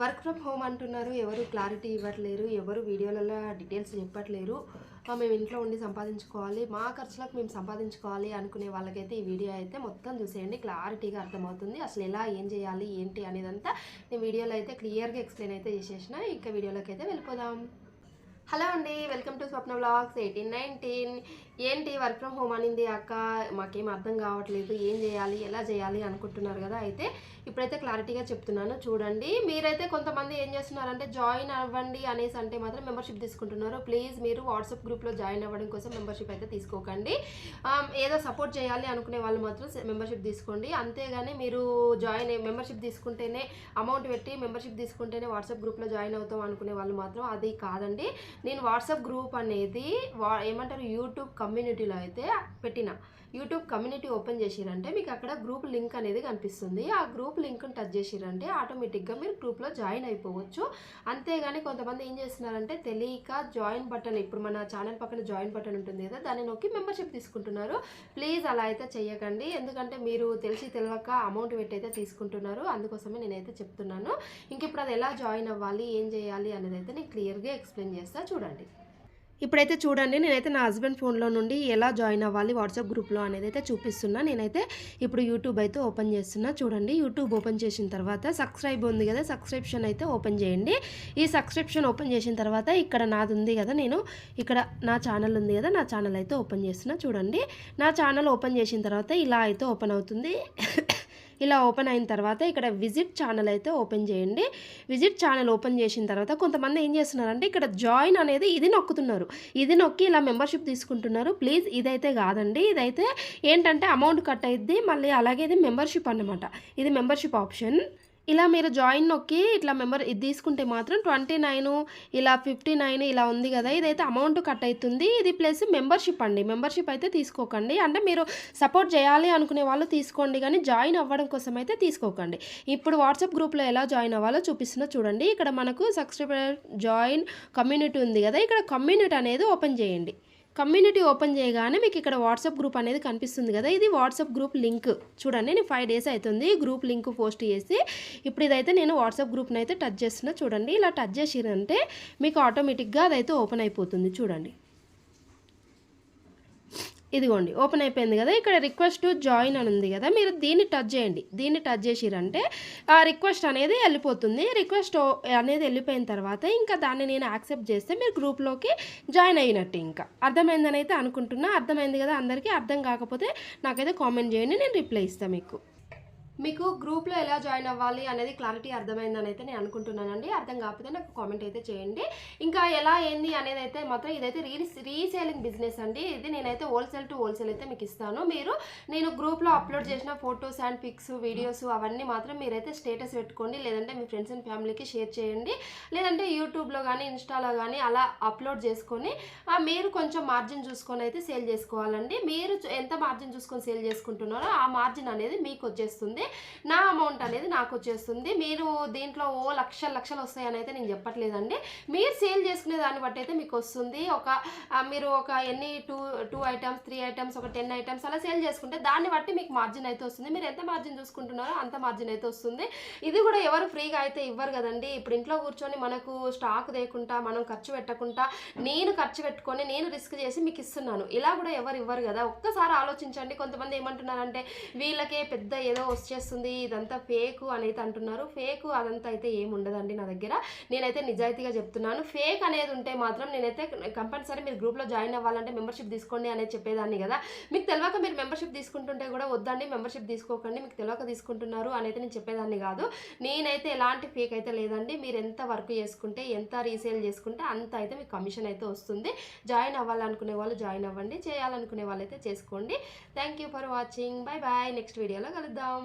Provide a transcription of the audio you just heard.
Work from home అంటున్నారు. ఎవరు clarity ఇవ్వట్లేరు. ఎవరు వీడియోలలో డీటెయిల్స్ చెప్పట్లేరు. మేము ఇంట్లో ఉండి సంపాదించుకోవాలి. మా ఖర్చులకు మేము సంపాదించుకోవాలి అనుకునే వాళ్ళకైతే ఈ వీడియో అయితే మొత్తం చూసేయండి. క్లారిటీగా అర్థమవుతుంది. అసలు ఎలా ఏం చేయాలి ఏంటి అనేదంతా నేను వీడియోలో అయితే క్లియర్గా ఎక్స్ప్లెయిన్ అయితే చేసేసిన. ఇంకా వీడియోలోకి అయితే వెళ్ళిపోదాం. హలో అండి welcome to Swapna blogs eighteen nineteen. ఏంటి వర్క్ ఫ్రమ్ హోమ్ అనింది అక్క? మాకేం అర్థం కావట్లేదు ఏం చేయాలి ఎలా చేయాలి అనుకుంటున్నారు కదా? అయితే ఇప్పుడైతే క్లారిటీగా చెప్తున్నాను చూడండి. మీరైతే కొంతమంది ఏం చేస్తున్నారంటే జాయిన్ అవ్వండి అనేసి అంటే మాత్రం మెంబర్షిప్ తీసుకుంటున్నారు. ప్లీజ్ మీరు వాట్సాప్ గ్రూప్లో జాయిన్ అవ్వడం కోసం మెంబర్షిప్ అయితే తీసుకోకండి. ఏదో సపోర్ట్ చేయాలి అనుకునే వాళ్ళు మాత్రం మెంబర్షిప్ తీసుకోండి. అంతేగాని మీరు జాయిన్ మెంబర్షిప్ తీసుకుంటేనే అమౌంట్ పెట్టి మెంబర్షిప్ తీసుకుంటేనే వాట్సాప్ గ్రూప్లో జాయిన్ అవుతాం అనుకునే వాళ్ళు మాత్రం అది కాదండి. నేను వాట్సాప్ గ్రూప్ అనేది వా ఏమంటారు యూట్యూబ్ కమ్యూనిటీలో అయితే పెట్టిన. యూట్యూబ్ కమ్యూనిటీ ఓపెన్ చేసిరంటే మీకు అక్కడ గ్రూప్ లింక్ అనేది కనిపిస్తుంది. ఆ గ్రూప్ లింక్ని టచ్ చేసిరంటే ఆటోమేటిక్గా మీరు గ్రూప్లో జాయిన్ అయిపోవచ్చు. అంతేగాని కొంతమంది ఏం చేస్తున్నారంటే తెలియక జాయిన్ బటన్ ఇప్పుడు మన ఛానల్ పక్కన జాయిన్ బటన్ ఉంటుంది కదా దాన్ని నొక్కి మెంబర్షిప్ తీసుకుంటున్నారు. ప్లీజ్ అలా అయితే చేయకండి ఎందుకంటే మీరు తెలిసి తెలియక అమౌంట్ పెట్టి అయితే తీసుకుంటున్నారు. అందుకోసమే నేనైతే చెప్తున్నాను. ఇంక ఇప్పుడు అది ఎలా జాయిన్ అవ్వాలి ఏం చేయాలి అనేది అయితే నేను క్లియర్గా ఎక్స్ప్లెయిన్ చేస్తాను చేస్తా చూడండి. ఇప్పుడైతే చూడండి నేనైతే నా హస్బెండ్ ఫోన్లో నుండి ఎలా జాయిన్ అవ్వాలి వాట్సాప్ గ్రూప్లో అనేది అయితే చూపిస్తున్నా. నేనైతే ఇప్పుడు యూట్యూబ్ అయితే ఓపెన్ చేస్తున్నా. చూడండి యూట్యూబ్ ఓపెన్ చేసిన తర్వాత సబ్స్క్రైబ్ ఉంది కదా సబ్స్క్రిప్షన్ అయితే ఓపెన్ చేయండి. ఈ సబ్స్క్రిప్షన్ ఓపెన్ చేసిన తర్వాత ఇక్కడ నాది ఉంది కదా నేను ఇక్కడ నా ఛానల్ ఉంది కదా నా ఛానల్ అయితే ఓపెన్ చేస్తున్నా. చూడండి నా ఛానల్ ఓపెన్ చేసిన తర్వాత ఇలా అయితే ఓపెన్ అవుతుంది. ఇలా ఓపెన్ అయిన తర్వాత ఇక్కడ విజిట్ ఛానల్ అయితే ఓపెన్ చేయండి. విజిట్ ఛానల్ ఓపెన్ చేసిన తర్వాత కొంతమంది ఏం చేస్తున్నారంటే ఇక్కడ జాయిన్ అనేది ఇది నొక్కుతున్నారు. ఇది నొక్కి ఇలా మెంబర్షిప్ తీసుకుంటున్నారు. ప్లీజ్ ఇదైతే కాదండి. ఇదైతే ఏంటంటే అమౌంట్ కట్ అయ్యిద్ది మళ్ళీ అలాగే ఇది మెంబర్షిప్ అన్నమాట. ఇది మెంబర్షిప్ ఆప్షన్. ఇలా మీరు జాయిన్ నొక్కి ఇట్లా మెంబర్ ఇది తీసుకుంటే మాత్రం ట్వంటీ నైన్ ఇలా ఫిఫ్టీ నైన్ ఇలా ఉంది కదా ఇదైతే అమౌంట్ కట్ అవుతుంది ఇది ప్లస్ మెంబర్షిప్ అండి. మెంబర్షిప్ అయితే తీసుకోకండి. అంటే మీరు సపోర్ట్ చేయాలి అనుకునే వాళ్ళు తీసుకోండి కానీ జాయిన్ అవ్వడం కోసం అయితే తీసుకోకండి. ఇప్పుడు వాట్సాప్ గ్రూప్లో ఎలా జాయిన్ అవ్వాలో చూపిస్తున్నా చూడండి. ఇక్కడ మనకు సబ్స్క్రైబర్ జాయిన్ కమ్యూనిటీ ఉంది కదా ఇక్కడ కమ్యూనిటీ అనేది ఓపెన్ చేయండి. కమ్యూనిటీ ఓపెన్ చేయగానే మీకు ఇక్కడ వాట్సాప్ గ్రూప్ అనేది కనిపిస్తుంది కదా. ఇది వాట్సాప్ గ్రూప్ లింక్. చూడండి నేను ఫైవ్ డేస్ అవుతుంది గ్రూప్ లింక్ పోస్ట్ చేసి. ఇప్పుడు ఇదైతే నేను వాట్సాప్ గ్రూప్ని అయితే టచ్ చేస్తున్నా. చూడండి ఇలా టచ్ చేసిరంటే మీకు ఆటోమేటిక్గా అదైతే ఓపెన్ అయిపోతుంది. చూడండి. ఇదిగోండి ఓపెన్ అయిపోయింది కదా ఇక్కడ రిక్వెస్ట్ జాయిన్ అని ఉంది కదా మీరు దీన్ని టచ్ చేయండి. దీన్ని టచ్ చేసిరంటే ఆ రిక్వెస్ట్ అనేది వెళ్ళిపోతుంది. రిక్వెస్ట్ అనేది వెళ్ళిపోయిన తర్వాత ఇంకా దాన్ని నేను యాక్సెప్ట్ చేస్తే మీరు గ్రూప్లోకి జాయిన్ అయినట్టు ఇంకా. అర్థమైందని అయితే అనుకుంటున్నా. అర్థమైంది కదా అందరికీ? అర్థం కాకపోతే నాకైతే కామెంట్ చేయండి నేను రిప్లై ఇస్తాను మీకు. మీకు గ్రూప్లో ఎలా జాయిన్ అవ్వాలి అనేది క్లారిటీ అర్థమైందని అయితే నేను అనుకుంటున్నానండి. అర్థం కాకపోతే నాకు కామెంట్ అయితే చేయండి. ఇంకా ఎలా ఏంది అనేది అయితే మాత్రం ఇదైతే రీ రీసేలింగ్ బిజినెస్ అండి. ఇది నేనైతే హోల్సేల్ టు హోల్సేల్ అయితే మీకు ఇస్తాను. మీరు నేను గ్రూప్లో అప్లోడ్ చేసిన ఫొటోస్ అండ్ పిక్స్ వీడియోస్ అవన్నీ మాత్రం మీరైతే స్టేటస్ పెట్టుకోండి. లేదంటే మీ ఫ్రెండ్స్ అండ్ ఫ్యామిలీకి షేర్ చేయండి. లేదంటే యూట్యూబ్లో కానీ ఇన్స్టాలో కానీ అలా అప్లోడ్ చేసుకొని మీరు కొంచెం మార్జిన్ చూసుకొని అయితే సేల్ చేసుకోవాలండి. మీరు ఎంత మార్జిన్ చూసుకొని సేల్ చేసుకుంటున్నారో ఆ మార్జిన్ అనేది మీకు వచ్చేస్తుంది. నా అమౌంట్ అనేది నాకు వచ్చేస్తుంది. మీరు దీంట్లో ఓ లక్షల లక్షలు వస్తాయని అయితే నేను చెప్పట్లేదండి. మీరు సేల్ చేసుకునే దాన్ని బట్టి అయితే మీకు వస్తుంది. ఒక మీరు ఒక ఎన్ని two two items three items ఒక టెన్ ఐటమ్స్ అలా సేల్ చేసుకుంటే దాన్ని బట్టి మీకు మార్జిన్ అయితే వస్తుంది. మీరు ఎంత మార్జిన్ చూసుకుంటున్నారో అంత మార్జిన్ అయితే వస్తుంది. ఇది కూడా ఎవరు ఫ్రీగా అయితే ఇవ్వరు కదండి. ఇప్పుడు ఇంట్లో కూర్చొని మనకు స్టాక్ లేకుండా మనం ఖర్చు పెట్టకుండా నేను ఖర్చు పెట్టుకొని నేను రిస్క్ చేసి మీకు ఇస్తున్నాను. ఇలా కూడా ఎవరు ఇవ్వరు కదా. ఒక్కసారి ఆలోచించండి. కొంతమంది ఏమంటున్నారంటే వీళ్ళకే పెద్ద ఏదో చేస్తుంది ఇదంతా ఫేక్ అని అయితే అంటున్నారు. ఫేక్ అదంతా అయితే ఏమి ఉండదండి నా దగ్గర. నేనైతే నిజాయితీగా చెప్తున్నాను. ఫేక్ అనేది ఉంటే మాత్రం నేనైతే కంపల్సరీ మీరు గ్రూప్లో జాయిన్ అవ్వాలంటే మెంబర్షిప్ తీసుకోండి అనేది చెప్పేదాన్ని కదా. మీకు తెలియక మీరు మెంబర్షిప్ తీసుకుంటుంటే కూడా వద్దండి మెంబర్షిప్ తీసుకోకండి మీకు తెలియక తీసుకుంటున్నారు అనేది నేను చెప్పేదాన్ని కాదు. నేనైతే ఎలాంటి ఫేక్ అయితే లేదండి. మీరు ఎంత వర్క్ చేసుకుంటే ఎంత రీసేల్ చేసుకుంటే అంత అయితే మీకు కమిషన్ అయితే వస్తుంది. జాయిన్ అవ్వాలనుకునే వాళ్ళు జాయిన్ అవ్వండి. చేయాలనుకునే వాళ్ళు అయితే చేసుకోండి. Thank you for watching bye bye next వీడియోలో కలుద్దాం.